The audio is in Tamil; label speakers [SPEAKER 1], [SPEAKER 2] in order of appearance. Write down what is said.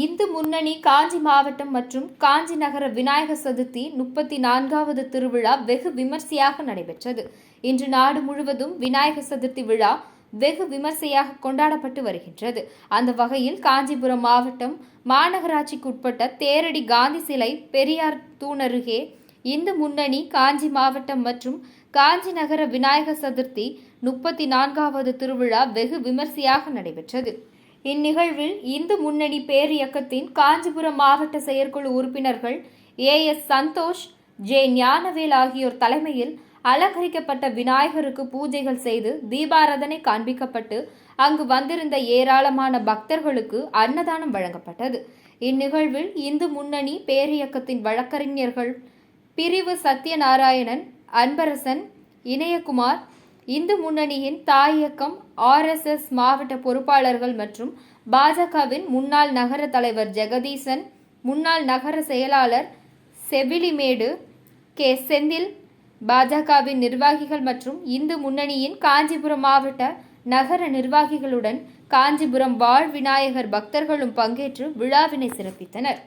[SPEAKER 1] இந்து முன்னணி காஞ்சி மாவட்டம் மற்றும் காஞ்சி நகர விநாயகர் சதுர்த்தி முப்பத்தி நான்காவது திருவிழா வெகு விமர்சையாக நடைபெற்றது. இன்று நாடு முழுவதும் விநாயகர் சதுர்த்தி விழா வெகு விமர்சையாக கொண்டாடப்பட்டு வருகின்றது. அந்த வகையில் காஞ்சிபுரம் மாவட்டம் மாநகராட்சிக்குட்பட்ட தேரடி காந்தி சிலை பெரியார் தூணருகே இந்து முன்னணி காஞ்சி மாவட்டம் மற்றும் காஞ்சி நகர விநாயகர் சதுர்த்தி முப்பத்தி நான்காவது திருவிழா வெகு விமர்சையாக நடைபெற்றது. இந்நிகழ்வில் இந்து முன்னணி பேரியக்கத்தின் காஞ்சிபுரம் மாவட்ட செயற்குழு உறுப்பினர்கள் A S Santhosh J Gnanavel ஆகியோர் தலைமையில் அலங்கரிக்கப்பட்ட விநாயகருக்கு பூஜைகள் செய்து தீபாராதனை காண்பிக்கப்பட்டு அங்கு வந்திருந்த ஏராளமான பக்தர்களுக்கு அன்னதானம் வழங்கப்பட்டது. இந்நிகழ்வில் இந்து முன்னணி பேரியக்கத்தின் வழக்கறிஞர்கள் பிரிவு சத்யநாராயணன் அன்பரசன் இணையகுமார் இந்து முன்னணியின் தாயக்கம் ஆர்எஸ்எஸ் மாவட்ட பொறுப்பாளர்கள் மற்றும் பாஜகவின் முன்னாள் நகர தலைவர் ஜெகதீசன் முன்னாள் நகர செயலாளர் செவிலிமேடு கே. செந்தில் பாஜகவின் நிர்வாகிகள் மற்றும் இந்து முன்னணியின் காஞ்சிபுரம் மாவட்ட நகர நிர்வாகிகளுடன் காஞ்சிபுரம் வாழ் விநாயகர் பக்தர்களும் பங்கேற்று விழாவினை சிறப்பித்தனர்.